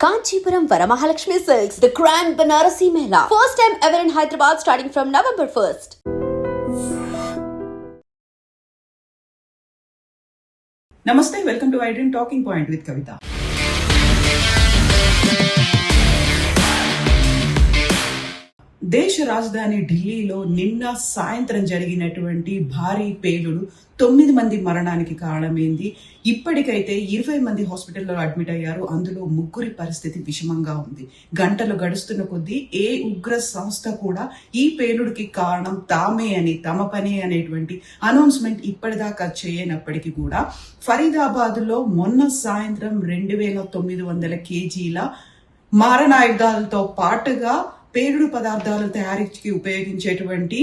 Kanchipuram Varamahalakshmi Silks, the grand Banarasi Mela. First time ever in Hyderabad starting from November 1st. Namaste, welcome to I Dream Talking Point with Kavita. దేశ రాజధాని ఢిల్లీలో నిన్న సాయంత్రం జరిగినటువంటి భారీ పేలుడు తొమ్మిది మంది మరణానికి కారణమైంది. ఇప్పటికైతే ఇరవై మంది హాస్పిటల్లో అడ్మిట్ అయ్యారు. అందులో ముగ్గురి పరిస్థితి విషమంగా ఉంది. గంటలు గడుస్తున్న కొద్దీ ఏ ఉగ్ర సంస్థ కూడా ఈ పేలుడికి కారణం తామే అని తమ పనే అనేటువంటి అనౌన్స్మెంట్ ఇప్పటిదాకా చేయనప్పటికీ కూడా ఫరీదాబాద్లో మొన్న సాయంత్రం రెండు వేల తొమ్మిది వందల కేజీల మారణాయుధాలతో పాటుగా పేరుడు పదార్థాల తయారీకి ఉపయోగించేటువంటి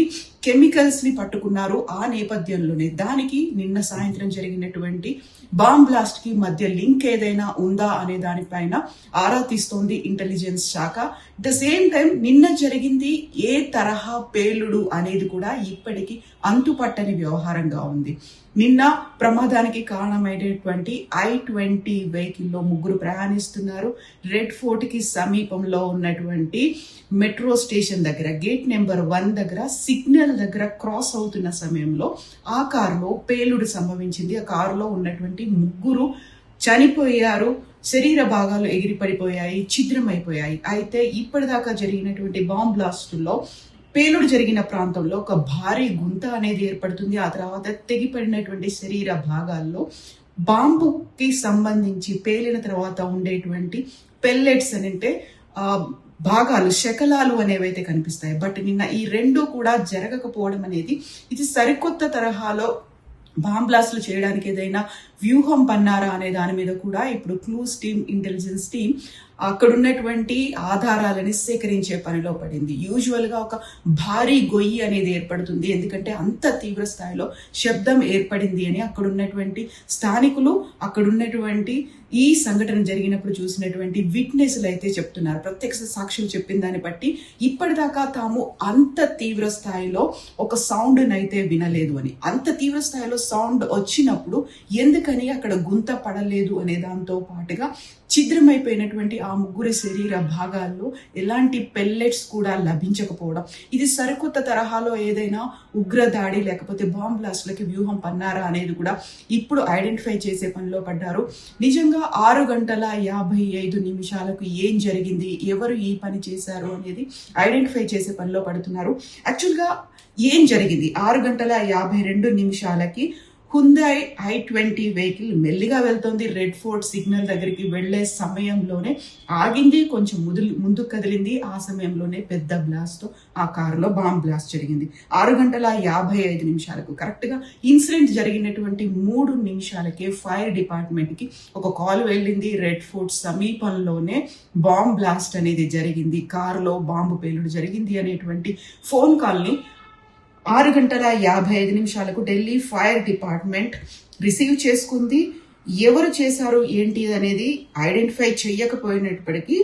కెమికల్స్ని పట్టుకున్నారు ఆ నేపథ్యంలోనే దానికి నిన్న సాయంత్రం జరిగినటువంటి బాంబ్ బ్లాస్ట్కి మధ్య లింక్ ఏదైనా ఉందా అనే దానిపైన ఆరా తీస్తోంది ఇంటెలిజెన్స్ శాఖ. ద సేమ్ టైం నిన్న జరిగింది ఏ తరహా పేలుడు అనేది కూడా ఇప్పటికీ అంతుపట్టని వ్యవహారంగా ఉంది. నిన్న ప్రమాదానికి కారణమైనటువంటి ఐ ట్వంటీ వెహికల్లో ముగ్గురు ప్రయాణిస్తున్నారు. రెడ్ ఫోర్ట్కి సమీపంలో ఉన్నటువంటి మెట్రో స్టేషన్ దగ్గర గేట్ నెంబర్ వన్ దగ్గర సిగ్నల్ దగ్గర క్రాస్ అవుతున్న సమయంలో ఆ కారులో పేలుడు సంభవించింది. ఆ కారులో ఉన్నటువంటి ముగ్గురు చనిపోయారు. శరీర భాగాలు ఎగిరి పడిపోయాయి ఛిద్రమైపోయాయి. అయితే ఇప్పటిదాకా జరిగినటువంటి బాంబ్ బ్లాస్టుల్లో పేలుడు జరిగిన ప్రాంతంలో ఒక భారీ గుంత అనేది ఏర్పడుతుంది. ఆ తర్వాత తెగిపడినటువంటి శరీర భాగాల్లో బాంబుకి సంబంధించి పేలిన తర్వాత ఉండేటువంటి పెల్లెట్స్ అని అంటే భాగాలు శకలాలు అనేవైతే కనిపిస్తాయి. బట్ నిన్న ఈ రెండు కూడా జరగకపోవడం అనేది ఇది సరికొత్త తరహాలో బాంబ్ బ్లాస్ట్లు చేయడానికి ఏదైనా వ్యూహం పన్నారా అనే దాని మీద కూడా ఇప్పుడు క్లూస్ టీమ్ ఇంటెలిజెన్స్ టీమ్ అక్కడ ఉన్నటువంటి ఆధారాలని సేకరించే పనిలో పడింది. యూజువల్గా ఒక భారీ గొయ్యి అనేది ఏర్పడుతుంది. ఎందుకంటే అంత తీవ్ర స్థాయిలో శబ్దం ఏర్పడింది అని అక్కడున్నటువంటి స్థానికులు అక్కడున్నటువంటి ఈ సంఘటన జరిగినప్పుడు చూసినటువంటి విట్నెస్లు అయితే చెప్తున్నారు. ప్రత్యక్ష సాక్షులు చెప్పిన దాన్ని బట్టి ఇప్పటిదాకా తాము అంత తీవ్ర స్థాయిలో ఒక సౌండ్నైతే అయితే వినలేదు అని. అంత తీవ్ర స్థాయిలో సౌండ్ వచ్చినప్పుడు ఎందుకని అక్కడ గుంత పడలేదు అనే దాంతో పాటుగా ఛిద్రమైపోయినటువంటి ఆ ముగ్గురి శరీర భాగాల్లో ఎలాంటి పెల్లెట్స్ కూడా లభించకపోవడం. ఇది సరికొత్త తరహాలో ఏదైనా ఉగ్ర దాడి లేకపోతే బాంబ్ బ్లాస్ట్లకి వ్యూహం పన్నారా అనేది కూడా ఇప్పుడు ఐడెంటిఫై చేసే పనిలో పడ్డారు. నిజంగా ఆరు గంటల యాభై ఐదు నిమిషాలకు ఏం జరిగింది? ఎవరు ఈ పని చేశారు అనేది ఐడెంటిఫై చేసే పనిలో పడుతున్నారు. యాక్చువల్గా ఏం జరిగింది? ఆరు గంటల యాభై రెండు నిమిషాలకి హుందాయ్ ఐ ట్వంటీ వెహికల్ మెల్లిగా వెళ్తోంది. రెడ్ ఫోర్ట్ సిగ్నల్ దగ్గరికి వెళ్ళే సమయంలోనే ఆగింది. కొంచెం ముదులు ముందుకు కదిలింది. ఆ సమయంలోనే పెద్ద బ్లాస్ట్తో ఆ కారులో బాంబ్ బ్లాస్ట్ జరిగింది. ఆరు గంటల యాభై ఐదు నిమిషాలకు కరెక్ట్గా ఇన్సిడెంట్ జరిగినటువంటి మూడు నిమిషాలకే ఫైర్ డిపార్ట్మెంట్కి ఒక కాల్ వెళ్ళింది. రెడ్ ఫోర్ట్ సమీపంలోనే బాంబ్ బ్లాస్ట్ అనేది జరిగింది. కారులో బాంబు పేలుడు జరిగింది అనేటువంటి ఫోన్ కాల్ని ఆరు గంటల యాభై ఐదు నిమిషాలకు ఢిల్లీ ఫైర్ డిపార్ట్మెంట్ రిసీవ్ చేసుకుంది. ఎవరు చేశారు ఏంటి అనేది ఐడెంటిఫై చేయకపోయినప్పటికీ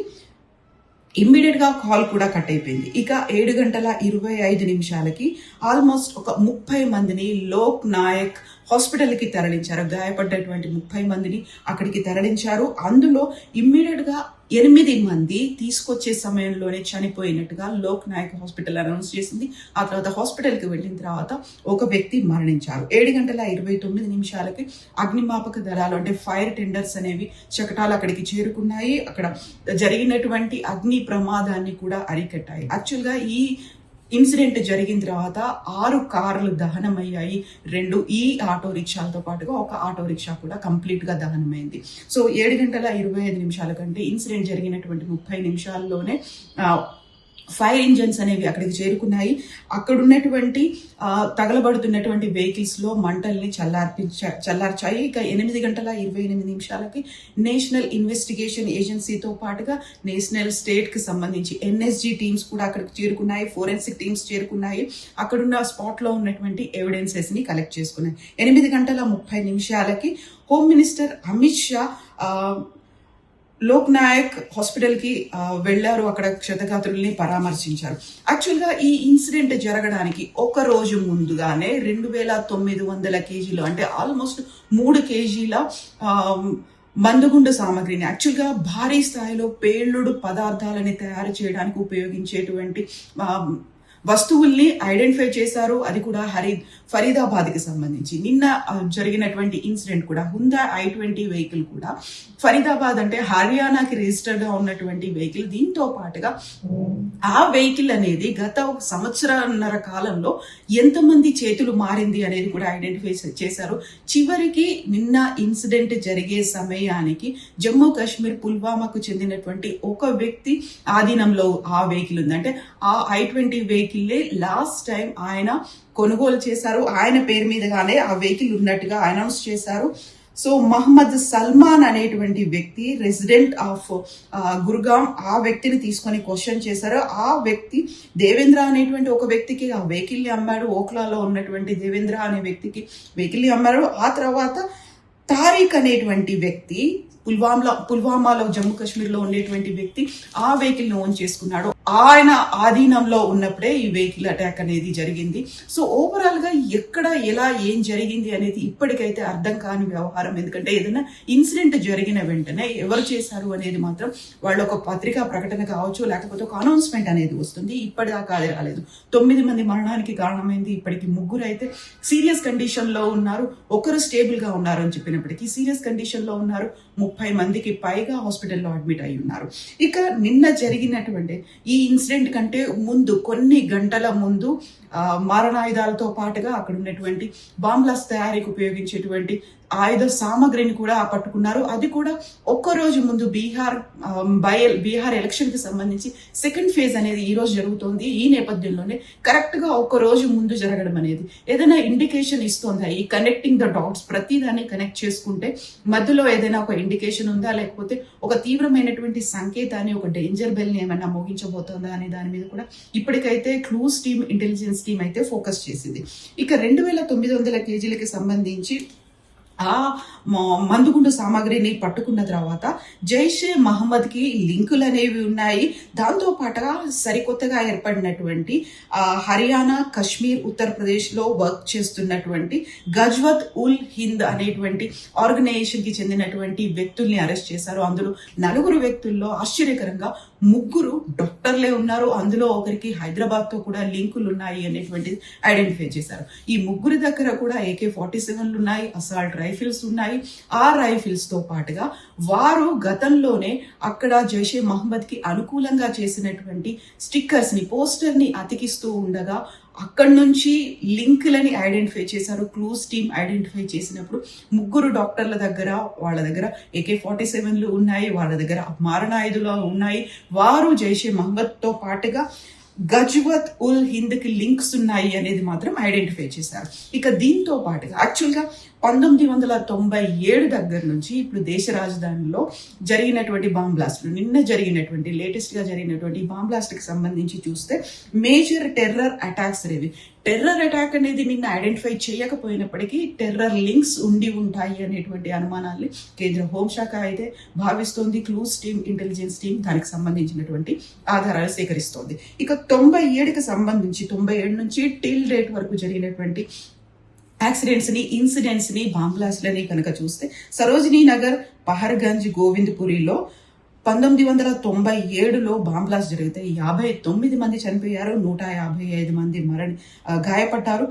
ఇమ్మీడియట్గా కాల్ కూడా కట్ అయిపోయింది. ఇక ఏడు గంటల ఇరవై ఐదు నిమిషాలకి ఆల్మోస్ట్ ఒక ముప్పై మందిని లోక్ నాయక్ హాస్పిటల్కి తరలించారు. గాయపడ్డటువంటి ముప్పై మందిని అక్కడికి తరలించారు. అందులో ఇమ్మీడియట్గా ఎనిమిది మంది తీసుకొచ్చే సమయంలోనే చనిపోయినట్టుగా లోక్ నాయక్ హాస్పిటల్ అనౌన్స్ చేసింది. ఆ తర్వాత హాస్పిటల్కి వెళ్ళిన తర్వాత ఒక వ్యక్తి మరణించారు. ఏడు గంటల ఇరవై తొమ్మిది నిమిషాలకి అగ్నిమాపక దళాలు అంటే ఫైర్ టెండర్స్ అనేవి చకటాలు అక్కడికి చేరుకున్నాయి. అక్కడ జరిగినటువంటి అగ్ని ప్రమాదాన్ని కూడా అరికట్టాయి. యాక్చువల్గా ఈ ఇన్సిడెంట్ జరిగిన తర్వాత ఆరు కార్లు దహనమయ్యాయి. రెండు ఈ ఆటో రిక్షాలతో పాటుగా ఒక ఆటో రిక్షా కూడా కంప్లీట్గా దహనమైంది. సో ఏడు గంటల ఇరవై ఐదు నిమిషాల కంటే ఇన్సిడెంట్ జరిగినటువంటి ముప్పై నిమిషాల్లోనే ఫైర్ ఇంజన్స్ అనేవి అక్కడికి చేరుకున్నాయి. అక్కడ ఉన్నటువంటి తగలబడుతున్నటువంటి వెహికల్స్లో మంటల్ని చల్లార్పించ చల్లార్చాయి. ఇక ఎనిమిది గంటల ఇరవై ఎనిమిది నిమిషాలకి నేషనల్ ఇన్వెస్టిగేషన్ ఏజెన్సీతో పాటుగా నేషనల్ స్టేట్కి సంబంధించి ఎన్ఎస్జి టీమ్స్ కూడా అక్కడికి చేరుకున్నాయి. ఫోరెన్సిక్ టీమ్స్ చేరుకున్నాయి. అక్కడున్న స్పాట్లో ఉన్నటువంటి ఎవిడెన్సెస్ని కలెక్ట్ చేసుకున్నాయి. ఎనిమిది గంటల ముప్పై నిమిషాలకి హోమ్ మినిస్టర్ అమిత్ షా లోక్నాయక్ లోక్ నాయక్ వెళ్ళారు అక్కడ క్షతగాత్రుల్ని పరామర్శించారు. యాక్చువల్గా ఈ ఇన్సిడెంట్ జరగడానికి ఒక రోజు ముందుగానే రెండు వేల తొమ్మిది వందల కేజీలు అంటే ఆల్మోస్ట్ మూడు కేజీల మందుగుండు సామాగ్రిని యాక్చువల్గా భారీ స్థాయిలో పేలుడు పదార్థాలని తయారు చేయడానికి ఉపయోగించేటువంటి వస్తువుల్ని ఐడెంటిఫై చేశారు. అది కూడా హరి ఫరీదాబాద్కి సంబంధించి. నిన్న జరిగినటువంటి ఇన్సిడెంట్ కూడా హుందా ఐ ట్వంటీ వెహికల్ కూడా ఫరీదాబాద్ అంటే హర్యానాకి రిజిస్టర్డ్గా ఉన్నటువంటి వెహికల్. దీంతో పాటుగా ఆ వెహికల్ అనేది గత ఒక సంవత్సరన్నర కాలంలో ఎంతమంది చేతులు మారింది అనేది కూడా ఐడెంటిఫై చేశారు. చివరికి నిన్న ఇన్సిడెంట్ జరిగే సమయానికి జమ్మూ కాశ్మీర్ పుల్వామాకు చెందినటువంటి ఒక వ్యక్తి ఆధీనంలో ఆ వెహికల్ ఉంది. అంటే ఆ I twenty vehicle last time ఆయన కొనుగోలు చేశారు. ఆయన పేరు మీదగానే ఆ వెహికల్ ఉన్నట్టుగా అనౌన్స్ చేశారు. సో మహమ్మద్ సల్మాన్ అనేటువంటి వ్యక్తి రెసిడెంట్ ఆఫ్ గురుగాం ఆ వ్యక్తిని తీసుకొని క్వశ్చన్ చేశారు. ఆ వ్యక్తి దేవేంద్ర అనేటువంటి ఒక వ్యక్తికి ఆ వెహికల్ని అమ్మాడు. ఓక్లాలో ఉన్నటువంటి దేవేంద్ర అనే వ్యక్తికి వెహికల్ని అమ్మాడు. ఆ తర్వాత తారీఖ్ అనేటువంటి వ్యక్తి పుల్వామాలో పుల్వామాలో జమ్మూ కాశ్మీర్లో ఉండేటువంటి వ్యక్తి ఆ వెహికల్ని ఓన్ చేసుకున్నాడు. ఆయన ఆధీనంలో ఉన్నప్పుడే ఈ వెహికల్ అటాక్ అనేది జరిగింది. సో ఓవరాల్గా ఎక్కడ ఎలా ఏం జరిగింది అనేది ఇప్పటికైతే అర్థం కాని వ్యవహారం. ఎందుకంటే ఏదైనా ఇన్సిడెంట్ జరిగిన వెంటనే ఎవరు చేశారు అనేది మాత్రం వాళ్ళ ఒక పత్రికా ప్రకటన కావచ్చు లేకపోతే ఒక అనౌన్స్మెంట్ అనేది వస్తుంది. ఇప్పటిదాకా అది రాలేదు. తొమ్మిది మంది మరణానికి కారణమైంది. ఇప్పటికి ముగ్గురు అయితే సీరియస్ కండిషన్లో ఉన్నారు. ఒకరు స్టేబుల్గా ఉన్నారు అని చెప్పినప్పటికీ సీరియస్ కండిషన్లో ఉన్నారు. ముప్పై మందికి పైగా హాస్పిటల్లో అడ్మిట్ అయి ఉన్నారు. ఇక నిన్న జరిగినటువంటి ఈ ఇన్సిడెంట్ కంటే ముందు కొన్ని గంటల ముందు మారణాయుధాలతో పాటుగా అక్కడ ఉన్నటువంటి బాంబ్లాస్ తయారీకి ఉపయోగించేటువంటి ఆయుధ సామగ్రిని కూడా పట్టుకున్నారు అది కూడా ఒక్క రోజు ముందు బీహార్ బయల్ బై బీహార్ ఎలక్షన్కి సంబంధించి సెకండ్ ఫేజ్ అనేది ఈ రోజు జరుగుతోంది. ఈ నేపథ్యంలోనే కరెక్ట్గా ఒక్క రోజు ముందు జరగడం అనేది ఏదైనా ఇండికేషన్ ఇస్తోందా? ఈ కనెక్టింగ్ ద డాట్స్ ప్రతిదాన్ని కనెక్ట్ చేసుకుంటే మధ్యలో ఏదైనా ఒక ఇండికేషన్ ఉందా? లేకపోతే ఒక తీవ్రమైనటువంటి సంకేతాన్ని ఒక డేంజర్ బెల్ని ఏమైనా మోగించబోతోందా? అనే దాని మీద కూడా ఇప్పటికైతే క్లూస్ టీమ్ ఇంటెలిజెన్స్ స్కీమ్ అయితే ఫోకస్ చేసింది. ఇక రెండు వేల తొమ్మిది వందల కేజీలకి సంబంధించి ఆ మ- మందుగుండు సామాగ్రిని పట్టుకున్న తర్వాత జైషే మహమ్మద్కి లింకులు అనేవి ఉన్నాయి. దాంతో పాటుగా సరికొత్తగా ఏర్పడినటువంటి ఆ, హర్యానా కశ్మీర్ ఉత్తరప్రదేశ్లో వర్క్ చేస్తున్నటువంటి గజ్వత్ ఉల్ హింద్ అనేటువంటి ఆర్గనైజేషన్కి చెందినటువంటి వ్యక్తుల్ని అరెస్ట్ చేశారు. అందులో నలుగురు వ్యక్తుల్లో ఆశ్చర్యకరంగా ముగ్గురు డాక్టర్లే ఉన్నారు. అందులో ఒకరికి హైదరాబాద్తో కూడా లింకులు ఉన్నాయి అనేటువంటిది ఐడెంటిఫై చేశారు. ఈ ముగ్గురి దగ్గర కూడా ఏకే ఫార్టీ సెవెన్లు ఉన్నాయి. అసాల్ట్ రైఫిల్స్ ఉన్నాయి. ఆ రైఫిల్స్తో పాటుగా వారు గతంలోనే అక్కడ జైషే మహమ్మద్కి అనుకూలంగా చేసినటువంటి స్టిక్కర్స్ని పోస్టర్ని అతికిస్తూ ఉండగా అక్కడి నుంచి లింక్లని ఐడెంటిఫై చేశారు క్లూస్ టీమ్ ఐడెంటిఫై చేసినప్పుడు ముగ్గురు డాక్టర్ల దగ్గర వాళ్ళ దగ్గర ఏకే ఫార్టీ సెవెన్లు ఉన్నాయి వాళ్ళ దగ్గర మారణాయుధులు ఉన్నాయి. వారు జైషే మహమ్మద్తో పాటుగా గజ్వత్ ఉల్ హింద్కి లింక్స్ ఉన్నాయి అనేది మాత్రం ఐడెంటిఫై చేశారు. ఇక దీంతో పాటుగా యాక్చువల్గా పంతొమ్మిది వందల తొంభై ఏడు దగ్గర నుంచి ఇప్పుడు దేశ రాజధానిలో జరిగినటువంటి బాంబ్ బ్లాస్ట్లు నిన్న జరిగినటువంటి లేటెస్ట్గా జరిగినటువంటి బాంబ్ బ్లాస్ట్కి సంబంధించి చూస్తే మేజర్ టెర్రర్ అటాక్స్ అనేవి. టెర్రర్ అటాక్ అనేది నిన్న ఐడెంటిఫై చేయకపోయినప్పటికీ టెర్రర్ లింక్స్ ఉండి ఉంటాయి అనేటువంటి అనుమానాల్ని కేంద్ర హోంశాఖ అయితే భావిస్తోంది. క్లూస్ టీమ్ ఇంటెలిజెన్స్ టీమ్ దానికి సంబంధించినటువంటి ఆధారాలు సేకరిస్తోంది. ఇక తొంభై ఏడుకి సంబంధించి తొంభై ఏడు నుంచి టిల్ డేట్ వరకు జరిగినటువంటి యాక్సిడెంట్స్ని ఇన్సిడెంట్స్ని బాంబ్లాస్ట్లని కనుక చూస్తే సరోజినీ నగర్ పహర్గంజ్ గోవింద్పురిలో పంతొమ్మిది వందల తొంభై ఏడులో బాంబ్లాస్ట్ జరిగితే యాభై తొమ్మిది మంది చనిపోయారు నూట యాభై ఐదు మంది మరణి గాయపడ్డారు.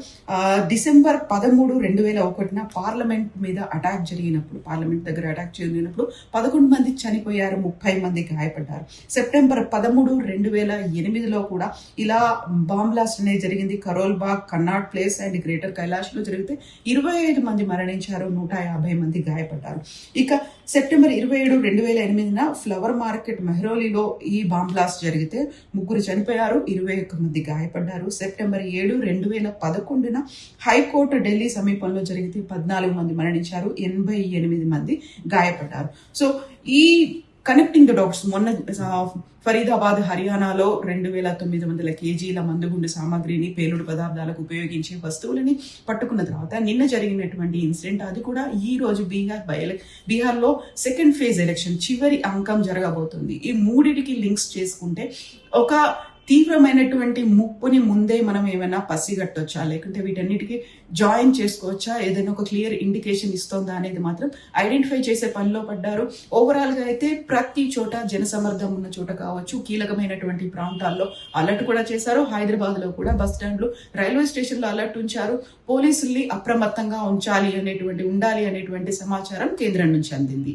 డిసెంబర్ పదమూడు రెండు వేల ఒకటిన పార్లమెంట్ మీద అటాక్ జరిగినప్పుడు పార్లమెంట్ దగ్గర అటాక్ జరిగినప్పుడు పదకొండు మంది చనిపోయారు ముప్పై మంది గాయపడ్డారు. సెప్టెంబర్ పదమూడు రెండు వేల ఎనిమిదిలో కూడా ఇలా బాంబ్ బ్లాస్ట్ అనేది జరిగింది. కరోల్ బాగ్ కన్నాట్ ప్లేస్ అండ్ గ్రేటర్ కైలాష్లో జరిగితే ఇరవై ఐదు మంది మరణించారు నూట యాభై మంది గాయపడ్డారు. ఇక సెప్టెంబర్ ఇరవై ఏడు రెండు వేల ఎనిమిదిన ఫ్లవర్ మార్కెట్ మెహ్రోలీలో ఈ బాంబ్ బ్లాస్ట్ జరిగితే ముగ్గురు చనిపోయారు ఇరవై ఒక్క మంది గాయపడ్డారు. సెప్టెంబర్ ఏడు రెండు వేల పదకొండున హైకోర్టు ఢిల్లీ సమీపంలో జరిగితే పద్నాలుగు మంది మరణించారు ఎనభై ఎనిమిది మంది గాయపడ్డారు. సో ఈ కనెక్టింగ్ ద డాట్స్ మొన్న ఫరీదాబాద్ హర్యానాలో రెండు వేల తొమ్మిది వందల కేజీల మందుగుండు సామాగ్రిని పేలుడు పదార్థాలకు ఉపయోగించే వస్తువులని పట్టుకున్న తర్వాత నిన్న జరిగినటువంటి ఇన్సిడెంట్ అది కూడా ఈ రోజు బీహార్ బై బీహార్లో సెకండ్ ఫేజ్ ఎలక్షన్ చివరి అంకం జరగబోతుంది. ఈ మూడిటికి లింక్స్ చేసుకుంటే ఒక తీవ్రమైనటువంటి ముప్పుని ముందే మనం ఏమైనా పసిగట్టొచ్చా లేకుంటే వీటన్నిటికీ జాయిన్ చేసుకోవచ్చా? ఏదైనా ఒక క్లియర్ ఇండికేషన్ ఇస్తోందా అనేది మాత్రం ఐడెంటిఫై చేసే పనిలో పడ్డారు. ఓవరాల్గా అయితే ప్రతి చోట జనసమర్థం ఉన్న చోట కావచ్చు కీలకమైనటువంటి ప్రాంతాల్లో అలర్ట్ కూడా చేశారు. హైదరాబాద్లో కూడా బస్ స్టాండ్లు రైల్వే స్టేషన్లో అలర్ట్ ఉంచారు. పోలీసుల్ని అప్రమత్తంగా ఉంచాలి అనేటువంటి ఉండాలి అనేటువంటి సమాచారం కేంద్రం నుంచి అందింది.